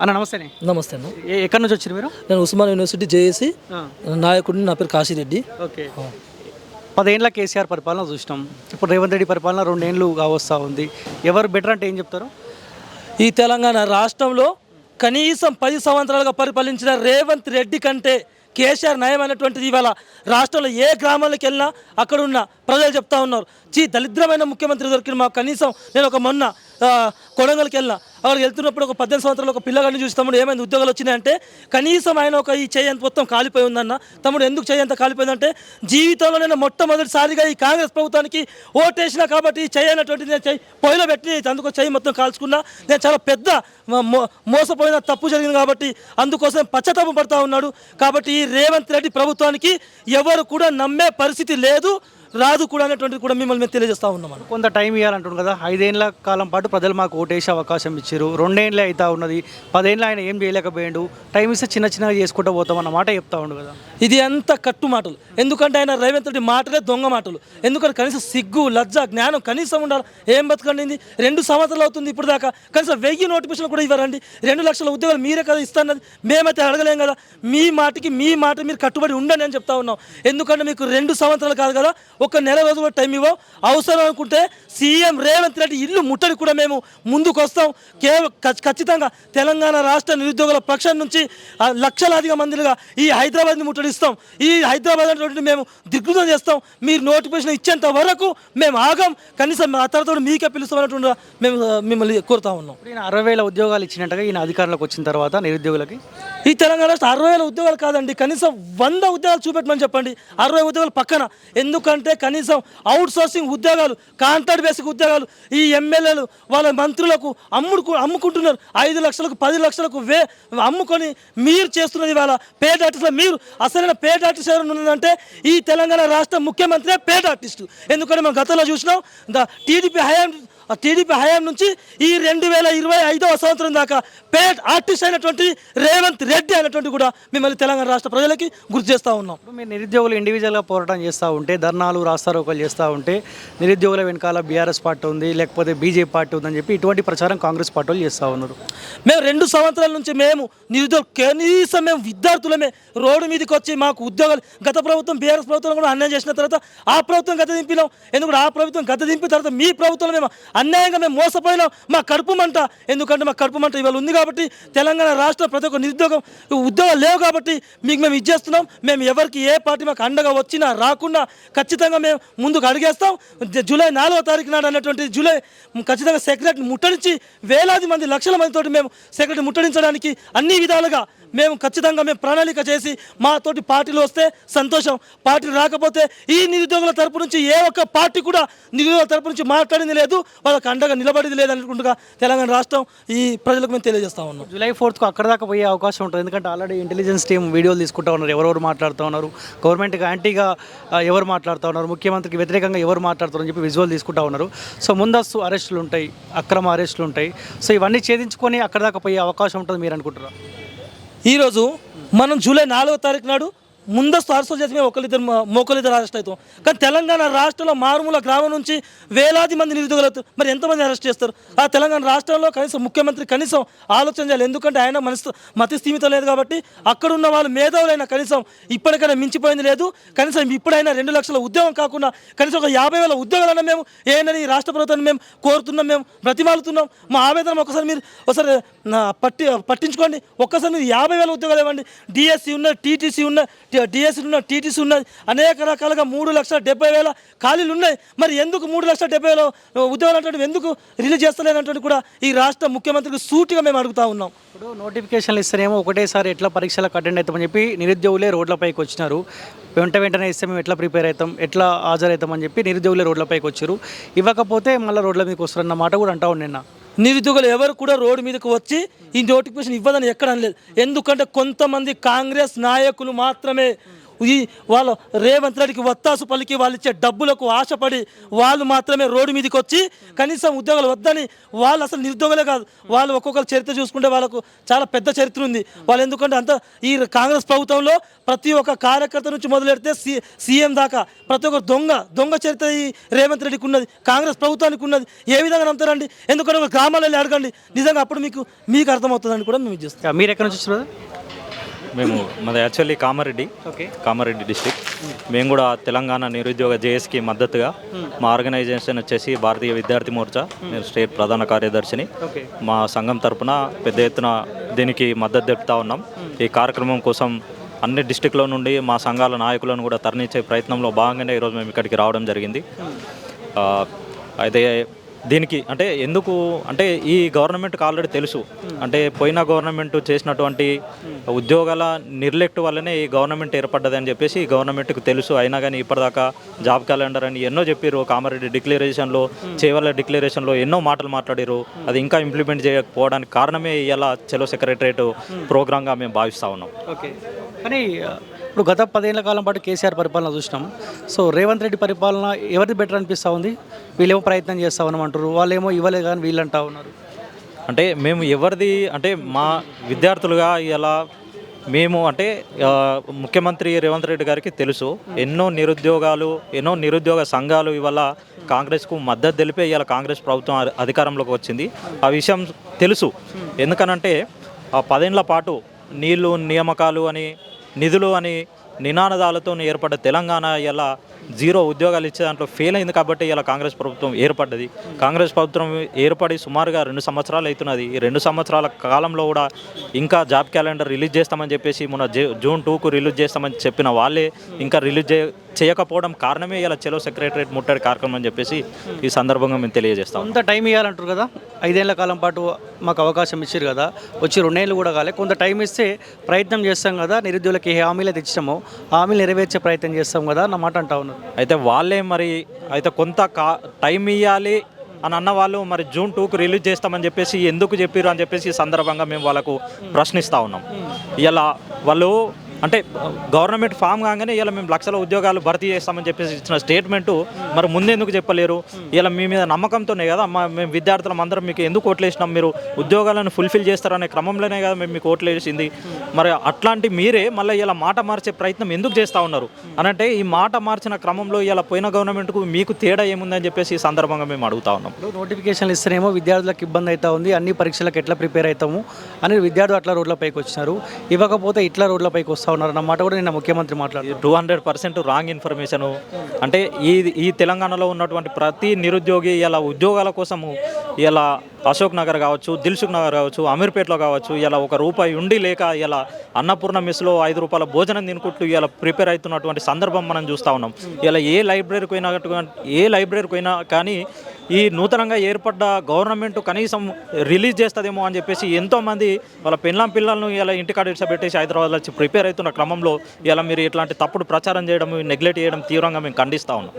అన్న నమస్తేనే నమస్తే అన్న. ఏ- ఎక్కడి నుంచి వచ్చారు మీరు? నేను ఉస్మాన్ యూనివర్సిటీ జేఏసి నాయకుడిని నా పేరు కాశీరెడ్డి. ఓకే. పదేళ్ళ కేసీఆర్ పరిపాలన చూసినాం. ఇప్పుడు రేవంత్ రెడ్డి పరిపాలన రెండేళ్ళు కావస్తా ఉంది. ఎవరు బెటర్ అంటే ఏం చెప్తారు? ఈ తెలంగాణ రాష్ట్రంలో కనీసం పది సంవత్సరాలుగా పరిపాలించిన రేవంత్ రెడ్డి కంటే కేసీఆర్ నయమైనటువంటిది ఇవాళ రాష్ట్రంలో ఏ గ్రామాలకు వెళ్ళినా అక్కడ ఉన్న ప్రజలు చెప్తా ఉన్నారు. చీ దరిద్రమైన ముఖ్యమంత్రి దొరికిన మాకు కనీసం నేను ఒక మొన్న కొడంగల్కి వెళ్ళిన అక్కడికి వెళ్తున్నప్పుడు ఒక పద్దెనిమిది సంవత్సరాలు ఒక పిల్లగాడిని చూసి తమ్ముడు ఏమైంది? ఉద్యోగాలు వచ్చినాయంటే కనీసం ఆయన ఒక ఈ చేయి అంత మొత్తం కాలిపోయి ఉందన్న. తమ్ముడు ఎందుకు చేయి అంత కాలిపోయిందంటే జీవితంలో నేను మొట్టమొదటిసారిగా ఈ కాంగ్రెస్ ప్రభుత్వానికి ఓటేసిన కాబట్టి ఈ చేయి అన్నటువంటిది నేను చేయి పొయ్యిలో పెట్టి అందుకో చేయి మొత్తం కాల్చుకున్నా. నేను చాలా పెద్ద మో- మోసపోయిన తప్పు జరిగింది కాబట్టి అందుకోసం పశ్చాత్తాపం పడతా ఉన్నాడు. కాబట్టి ఈ రేవంత్ రెడ్డి ప్రభుత్వానికి ఎవరు కూడా నమ్మే పరిస్థితి లేదు. రాదు కూడా అనేటువంటిది కూడా మిమ్మల్ని మేము తెలియజేస్తా ఉన్నాం. కొంత టైం ఇవ్వాలంటుంది కదా ఐదేళ్ళ కాలం పాటు ప్రజలు మాకు ఓటేసే అవకాశం ఇచ్చారు. రెండేళ్ళే అవుతా ఉన్నది. పదేళ్ళు ఆయన ఏం చేయలేకపోయాడు. టైం ఇస్తే చిన్న చిన్నగా చేసుకుంటూ పోతాం అన్న మాట చెప్తా ఉండు కదా. ఇది అంత కట్టు మాటలు. ఎందుకంటే ఆయన రేవంత్ రెడ్డి మాటలే దొంగ మాటలు. ఎందుకంటే కనీసం సిగ్గు లజ్జ జ్ఞానం కనీసం ఉండాలి. ఏం బతకండి రెండు సంవత్సరాలు అవుతుంది ఇప్పుడు దాకా. కనీసం వెయ్యి నోటిఫికేషన్ కూడా ఇవ్వరండి. రెండు లక్షల ఉద్యోగాలు మీరే కదా ఇస్తానది మేమైతే అడగలేం కదా. మీ మాటకి మీ మాట మీరు కట్టుబడి ఉండండి అని చెప్తా ఉన్నాం. ఎందుకంటే మీకు రెండు సంవత్సరాలు కాదు కదా ఒక నెల రోజులు టైం ఇవ్వం అవసరం అనుకుంటే సీఎం రేవంత్ రెడ్డి ఇల్లు ముట్టడి కూడా మేము ముందుకు వస్తాం కేవలం ఖచ్- ఖచ్చితంగా తెలంగాణ రాష్ట్ర నిరుద్యోగుల పక్షం నుంచి లక్షలాదిగా మందిగా ఈ హైదరాబాద్ని ముట్టడిస్తాం. ఈ హైదరాబాద్ అనేటువంటి మేము దిగ్గుతం చేస్తాం. మీరు నోటిఫికేషన్ ఇచ్చేంత వరకు మేము ఆగం. కనీసం ఆ తర్వాత మీకే పిలుస్తామన్నటువంటి మేము మిమ్మల్ని కోరుతా ఉన్నాం. ఈయన అరవై వేల ఉద్యోగాలు ఇచ్చినట్టుగా ఈయన అధికారంలోకి వచ్చిన తర్వాత నిరుద్యోగులకి? ఈ తెలంగాణ రాష్ట్ర అరవై వేల ఉద్యోగాలు కాదండి. కనీసం వంద ఉద్యోగాలు చూపెట్టమని చెప్పండి. అరవై ఉద్యోగాలు పక్కన. ఎందుకంటే కనీసం అవుట్ సోర్సింగ్ ఉద్యోగాలు కాంట్రాక్ట్ బేసిక్ ఉద్యోగాలు ఈ ఎమ్మెల్యేలు వాళ్ళ మంత్రులకు అమ్ముడు అమ్ముకుంటున్నారు. ఐదు లక్షలకు పది లక్షలకు వే అమ్ముకొని మీరు చేస్తున్నది ఇవాళ పేద ఆర్టిస్ట్లో మీరు అసలైన పేద ఆర్టిస్ట్ ఎవరు ఉన్నదంటే ఈ తెలంగాణ రాష్ట్ర ముఖ్యమంత్రి పేద ఆర్టిస్టు ఎందుకంటే మనం గతంలో చూసినాం ద టీడీపీ హయాం టీడీపీ హయాం నుంచి ఈ రెండు వేల ఇరవై ఐదవ సంవత్సరం దాకా పేట్ ఆర్టిస్ట్ అయినటువంటి రేవంత్ రెడ్డి అయినటువంటి కూడా మిమ్మల్ని తెలంగాణ రాష్ట్ర ప్రజలకి గుర్తు చేస్తూ ఉన్నాం. ఇప్పుడు మీరు నిరుద్యోగులు ఇండివిజువల్గా పోరాటం చేస్తూ ఉంటే ధర్నాలు రాస్తారోకలు చేస్తూ ఉంటే నిరుద్యోగుల వెనకాల బీఆర్ఎస్ పార్టీ ఉంది లేకపోతే బీజేపీ పార్టీ ఉందని చెప్పి ఇటువంటి ప్రచారం కాంగ్రెస్ పార్టీ వాళ్ళు చేస్తూ ఉన్నారు. మేము రెండు సంవత్సరాల నుంచి మేము నిరుద్యోగ కనీసం మేము విద్యార్థులమే రోడ్డు మీదకి వచ్చి మాకు ఉద్యోగాలు గత ప్రభుత్వం బీఆర్ఎస్ ప్రభుత్వం కూడా అన్యాయం చేసిన తర్వాత ఆ ప్రభుత్వం గత దింపినాం. ఎందుకంటే ఆ ప్రభుత్వం గత దింపిన తర్వాత మీ ప్రభుత్వంలో మేము అన్యాయంగా మేము మోసపోయినాం. మా కడుపు మంట. ఎందుకంటే మా కడుపు మంట ఇవాళ ఉంది కాబట్టి తెలంగాణ రాష్ట్ర ప్రతి ఒక్క నిరుద్యోగం ఉద్యోగాలు లేవు కాబట్టి మీకు మేము ఇచ్చేస్తున్నాం. మేము ఎవరికి ఏ పార్టీ మాకు అండగా వచ్చినా రాకుండా ఖచ్చితంగా మేము ముందుకు అడిగేస్తాం. జూలై నాలుగో తారీఖు నాడు అనేటువంటి జూలై ఖచ్చితంగా సెక్రటరీ ముట్టడించి వేలాది మంది లక్షల మందితోటి మేము సెక్రటరీ ముట్టడించడానికి అన్ని విధాలుగా మేము ఖచ్చితంగా మేము ప్రణాళిక చేసి మాతోటి పార్టీలు వస్తే సంతోషం. పార్టీలు రాకపోతే ఈ నిరుద్యోగుల తరపు నుంచి ఏ ఒక్క పార్టీ కూడా నిరుద్యోగుల తరపు నుంచి మాట్లాడింది లేదు. వాళ్ళకి అండగా నిలబడింది లేదు అనుకుంటుగా తెలంగాణ రాష్ట్రం ఈ ప్రజలకు మేము తెలియజేస్తా ఉన్నాం. జూలై ఫోర్త్కు అక్కడ దాకా పోయే అవకాశం ఉంటుంది. ఎందుకంటే ఆల్రెడీ ఇంటెలిజెన్స్ టీం వీడియోలు తీసుకుంటా ఉన్నారు. ఎవరెవరు మాట్లాడుతూ ఉన్నారు? గవర్నమెంట్కి యాంటీగా ఎవరు మాట్లాడుతూ ఉన్నారు? ముఖ్యమంత్రికి వ్యతిరేకంగా ఎవరు మాట్లాడుతున్నారని చెప్పి విజువల్ తీసుకుంటా ఉన్నారు. సో ముందస్తు అరెస్టులు ఉంటాయి అక్రమ అరెస్టులు ఉంటాయి. సో ఇవన్నీ ఛేదించుకొని అక్కడ దాకా పోయే అవకాశం ఉంటుంది మీరు అనుకుంటారా ఈరోజు మనం జూలై నాలుగో తారీఖు నాడు ముందస్తు అరెస్ట్ చేసి మేము ఒకరిద్దరు మోకలిద్దరు అరెస్ట్ అవుతాం. కానీ తెలంగాణ రాష్ట్రంలో మారుమూల గ్రామం నుంచి వేలాది మంది నిరుద్యోగులు అవుతారు. మరి ఎంతమంది అరెస్ట్ చేస్తారు? ఆ తెలంగాణ రాష్ట్రంలో కనీసం ముఖ్యమంత్రి కనీసం ఆలోచన చేయాలి. ఎందుకంటే ఆయన మనసు మతి స్థిమితం లేదు కాబట్టి అక్కడ ఉన్న వాళ్ళు మేధావులైనా కనీసం ఇప్పటికైనా మించిపోయింది లేదు. కనీసం ఇప్పుడైనా రెండు లక్షల ఉద్యోగం కాకుండా కనీసం ఒక యాభై వేల ఉద్యోగాలన్నా మేము ఏనని రాష్ట్ర ప్రభుత్వాన్ని మేము కోరుతున్నాం మేము బ్రతిమాలుతున్నాం. మా ఆవేదన ఒకసారి మీరు ఒకసారి పట్టి పట్టించుకోండి. ఒక్కసారి మీరు యాభై వేల ఉద్యోగాలు ఇవ్వండి. డిఎస్సి ఉన్నది టీటీసీ ఉన్నది డిఎస్సి ఉన్నది టీటీసీ ఉన్నది. అనేక రకాలుగా మూడు లక్షల డెబ్బై వేల ఖాళీలు ఉన్నాయి. మరి ఎందుకు మూడు లక్షల డెబ్బై వేల ఉద్యోగాలు అంటే ఎందుకు రిలీజ్ చేస్తలేనటువంటి కూడా ఈ రాష్ట్ర ముఖ్యమంత్రికి సూటిగా మేము అడుగుతా ఉన్నాం. ఇప్పుడు నోటిఫికేషన్లు ఇస్తారేమో ఒకటేసారి ఎట్లా పరీక్షలకు అటెండ్ అవుతామని చెప్పి నిరుద్యోగులే రోడ్లపైకి వచ్చినారు. వెంట వెంటనే ఇస్తే మేము ఎట్లా ప్రిపేర్ అవుతాం ఎట్లా హాజరవుతామని చెప్పి నిరుద్యోగులే రోడ్లపైకి వచ్చారు. ఇవ్వకపోతే మళ్ళీ రోడ్ల మీదకి వస్తారన్న మాట కూడా అంటా ఉండి నిన్న. నిరుద్యోగులు ఎవరు కూడా రోడ్డు మీదకు వచ్చి ఈ నోటిఫికేషన్ ఇవ్వదని ఎక్కడ అనలేదు. ఎందుకంటే కొంతమంది కాంగ్రెస్ నాయకులు మాత్రమే ఈ వాళ్ళు రేవంత్ రెడ్డికి వత్తాసు పలికి వాళ్ళు ఇచ్చే డబ్బులకు ఆశపడి వాళ్ళు మాత్రమే రోడ్డు మీదకి వచ్చి కనీసం ఉద్యోగాలు వద్దని వాళ్ళు అసలు నిరుద్యోగులే కాదు. వాళ్ళు ఒక్కొక్కరు చరిత్ర చూసుకుంటే వాళ్ళకు చాలా పెద్ద చరిత్ర ఉంది. వాళ్ళు ఎందుకంటే అంత ఈ కాంగ్రెస్ ప్రభుత్వంలో ప్రతి ఒక్క కార్యకర్త నుంచి మొదలెడితే సి సీఎం దాకా ప్రతి ఒక్క దొంగ దొంగ చరిత్ర ఈ రేవంత్ రెడ్డికి ఉన్నది. కాంగ్రెస్ ప్రభుత్వానికి ఉన్నది. ఏ విధంగా నమ్ముతారండి? ఎందుకంటే ఒక గ్రామాలలో వెళ్ళి అడగండి. నిజంగా అప్పుడు మీకు మీకు అర్థమవుతుందని కూడా మేము చేస్తాం మీరు ఎక్కడ నుంచి మేము మాది యాక్చువల్లీ కామారెడ్డి. కామారెడ్డి డిస్టిక్ మేము. కూడా తెలంగాణ నిరుద్యోగ జేఎస్కి మద్దతుగా మా ఆర్గనైజేషన్ వచ్చేసి భారతీయ విద్యార్థి మోర్చా నేను స్టేట్ ప్రధాన కార్యదర్శిని. మా సంఘం తరపున పెద్ద ఎత్తున దీనికి మద్దతు తెలుపుతా ఉన్నాం. ఈ కార్యక్రమం కోసం అన్ని డిస్టిక్లో నుండి మా సంఘాల నాయకులను కూడా తరలించే ప్రయత్నంలో భాగంగానే ఈరోజు మేము ఇక్కడికి రావడం జరిగింది. అయితే దీనికి అంటే ఎందుకు అంటే ఈ గవర్నమెంట్కి ఆల్రెడీ తెలుసు. అంటే పోయిన గవర్నమెంట్ చేసినటువంటి ఉద్యోగాల నిర్లెక్ట్ వల్లనే ఈ గవర్నమెంట్ ఏర్పడ్డది అని చెప్పేసి ఈ గవర్నమెంట్కి తెలుసు. అయినా కానీ ఇప్పటిదాకా జాబ్ క్యాలెండర్ అని ఎన్నో చెప్పారు కామారెడ్డి డిక్లరేషన్లో చేవల్ల డిక్లరేషన్లో ఎన్నో మాటలు మాట్లాడారు అది ఇంకా ఇంప్లిమెంట్ చేయకపోవడానికి కారణమే ఇలా చెలో సెక్రటరేట్ ప్రోగ్రామ్గా మేము భావిస్తూ ఉన్నాం. ఓకే. కానీ ఇప్పుడు గత పదేళ్ళ కాలం పాటు కేసీఆర్ పరిపాలన చూసినాం. సో రేవంత్ రెడ్డి పరిపాలన ఎవరిది బెటర్ అనిపిస్తూ ఉంది? వీళ్ళేమో ప్రయత్నం చేస్తామని అంటారు వాళ్ళేమో ఇవ్వలేదు కానీ వీళ్ళు అంటా ఉన్నారు. అంటే మేము ఎవరిది అంటే మా విద్యార్థులుగా ఇలా మేము అంటే ముఖ్యమంత్రి రేవంత్ రెడ్డి గారికి తెలుసు. ఎన్నో నిరుద్యోగాలు ఎన్నో నిరుద్యోగ సంఘాలు ఇవాళ కాంగ్రెస్కు మద్దతు తెలిపే ఇవాళ కాంగ్రెస్ ప్రభుత్వం అధికారంలోకి వచ్చింది. ఆ విషయం తెలుసు. ఎందుకనంటే ఆ పదేళ్ళ పాటు నీళ్ళు నియామకాలు అని నిధులు అని నినాదాలతో ఏర్పడ్డ తెలంగాణ ఇలా జీరో ఉద్యోగాలు ఇచ్చే దాంట్లో ఫెయిల్ అయింది కాబట్టి ఇలా కాంగ్రెస్ ప్రభుత్వం ఏర్పడ్డది. కాంగ్రెస్ ప్రభుత్వం ఏర్పడి సుమారుగా రెండు సంవత్సరాలు అవుతున్నది. ఈ రెండు సంవత్సరాల కాలంలో కూడా ఇంకా జాబ్ క్యాలెండర్ రిలీజ్ చేస్తామని చెప్పేసి మొన్న జే- జూన్ టూకు రిలీజ్ చేస్తామని చెప్పిన వాళ్ళే ఇంకా రిలీజ్ చే చేయకపోవడం కారణమే ఇలా చెలో సెక్రటరేట్ ముట్టడి కార్యక్రమం అని చెప్పేసి ఈ సందర్భంగా మేము తెలియజేస్తాం. కొంత టైం ఇవ్వాలంటారు కదా? ఐదేళ్ళ కాలం పాటు మాకు అవకాశం ఇచ్చారు కదా? వచ్చి రెండేళ్ళు కూడా కాలే. కొంత టైం ఇస్తే ప్రయత్నం చేస్తాం కదా? నిరుద్యోగులకి ఏ హామీలు అయితే ఇచ్చామో హామీలు నెరవేర్చే ప్రయత్నం చేస్తాం కదా అన్న మాట అంటా ఉన్నారు. అయితే వాళ్ళే మరి అయితే కొంత కా టైం ఇవ్వాలి అని అన్న వాళ్ళు మరి జూన్ టూకు రిలీజ్ చేస్తామని చెప్పేసి ఎందుకు చెప్పారు అని చెప్పేసి ఈ సందర్భంగా మేము వాళ్ళకు ప్రశ్నిస్తూ ఉన్నాం. ఇలా వాళ్ళు అంటే గవర్నమెంట్ ఫామ్ కాగానే ఇలా మేము లక్షల ఉద్యోగాలు భర్తీ చేస్తామని చెప్పేసి ఇచ్చిన స్టేట్మెంటు మరి ముందెందుకు చెప్పలేరు? ఇలా మీ మీద నమ్మకంతోనే కదా? మా మేము విద్యార్థులం అందరం మీకు ఎందుకు ఓట్లేసినాం మీరు ఉద్యోగాలను ఫుల్ఫిల్ చేస్తారనే క్రమంలోనే కదా మేము మీకు ఓట్లేసింది మరి అట్లాంటి మీరే మళ్ళీ ఇలా మాట మార్చే ప్రయత్నం ఎందుకు చేస్తూ ఉన్నారు? అనంటే ఈ మాట మార్చిన క్రమంలో ఇలా పోయిన గవర్నమెంట్కు మీకు తేడా ఏముందని చెప్పేసి ఈ సందర్భంగా మేము అడుగుతా ఉన్నాం. నోటిఫికేషన్లు ఇస్తేనేమో విద్యార్థులకు ఇబ్బంది అవుతా ఉంది. అన్ని పరీక్షలకు ఎట్లా ప్రిపేర్ అవుతాము? అని విద్యార్థులు అట్లా రోడ్లపైకి వచ్చినారు. ఇవ్వకపోతే ఇట్లా రోడ్లపైకి వస్తారు ఉన్నారు అన్నమాట కూడా నిన్న ముఖ్యమంత్రి మాట్లాడారు. Two hundred percent wrong information అంటే ఈ ఈ తెలంగాణలో ఉన్నటువంటి ప్రతి నిరుద్యోగి ఇలా ఉద్యోగాల కోసము ఇలా అశోక్ నగర్ కావచ్చు దిల్సుఖ్ నగర్ కావచ్చు అమీర్పేటలో కావచ్చు ఇలా ఒక రూపాయి ఉండి లేక ఇలా అన్నపూర్ణ మెస్లో ఐదు రూపాయల భోజనం తినుకుంటూ ఇలా ప్రిపేర్ అవుతున్నటువంటి సందర్భం మనం చూస్తూ ఉన్నాం. ఇలా ఏ లైబ్రరీకి పోయినా ఏ లైబ్రరీకి పోయినా కానీ ఈ నూతనంగా ఏర్పడ్డ గవర్నమెంట్ కనీసం రిలీజ్ చేస్తుందేమో అని చెప్పేసి ఎంతోమంది వాళ్ళ పిల్లం పిల్లలను ఇలా ఇంటికాడ పెట్టేసి హైదరాబాద్లో వచ్చి ప్రిపేర్ అవుతున్న క్రమంలో ఇలా మీరు ఇట్లాంటి తప్పుడు ప్రచారం చేయడం నెగ్లెక్ట్ చేయడం తీవ్రంగా మేము ఖండిస్తూ ఉన్నాం.